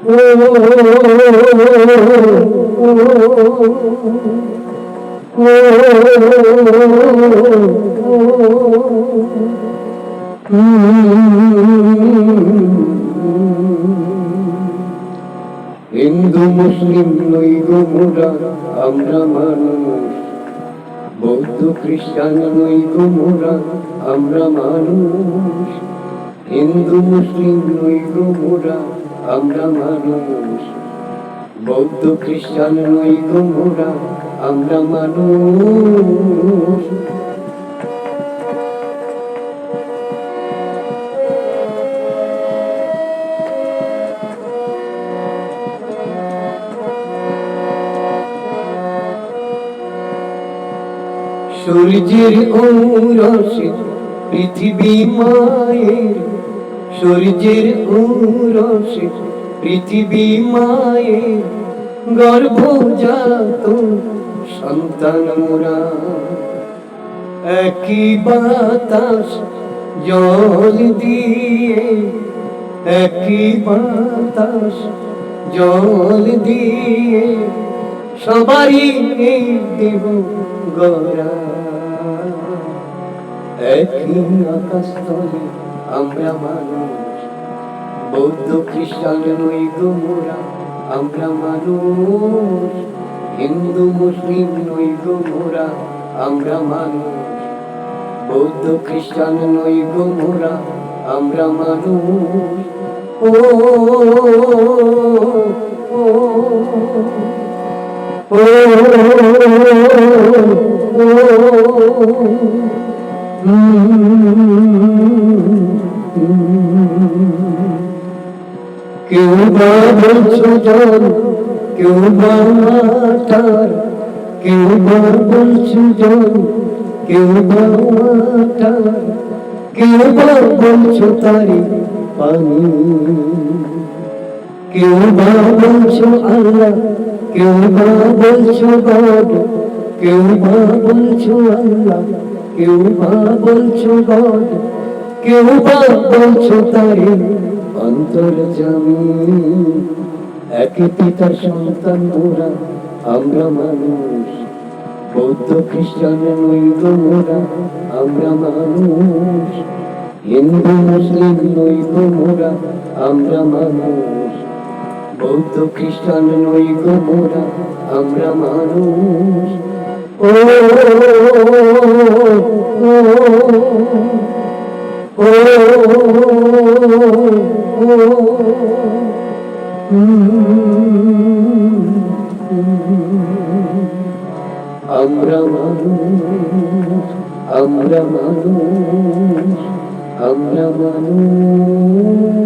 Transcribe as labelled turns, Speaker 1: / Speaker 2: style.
Speaker 1: হিন্দু মুসলিম নই গো মোরা, আমরা মানুষ। বৌদ্ধ খ্রিস্টান নই গো মোরা, আমরা মানুষ। হিন্দু মুসলিম নই গো আমরা মানুষ। বৌদ্ধ খ্রিস্টান নই গো মোরা আমরা মানুষ। সূর্যের ঔরসে পৃথিবী মায়ের সূর্যের ঔরসে পৃথিবী মায়ের গর্ভজাত সন্তান মোরা। একই বাতাস জল দিয়ে, একই বাতাস জল দিয়ে সবারই দেব গড়া। একই আকাশ তলে আমরা মানুষ বৌদ্ধ খ্রিস্টান নই গো মোরা আমরা মানুষ হিন্দু মুসলিম নই গো মোরা আমরা মানুষ বৌদ্ধ খ্রিস্টান নই গো মোরা আমরা মানুষ ও ও, ও, কেউ বা বলছো জল কেউ বা মাটার কেউ বা বলছো জল কেউ বা মাটার কেউ বা বলছো তারি পানি কেউ বা বলছো আল্লাহ কেউ বা বলছো গড কেউ বা বলছো আল্লাহ কেউ বা বলছো গড কেউ বা বলছো তারে অন্তর জামি এক পিতার সন্তান মোরা আমরা মানুষ। বৌদ্ধ, খ্রিস্টান গো মোরা আমরা মানুষ। হিন্দু, মুসলিম গো মোরা আমরা মানুষ। বৌদ্ধ, খ্রিস্টান গো মোরা আমরা মানুষ। আমরা মানুষ আমরা মানুষ আমরা মানুষ।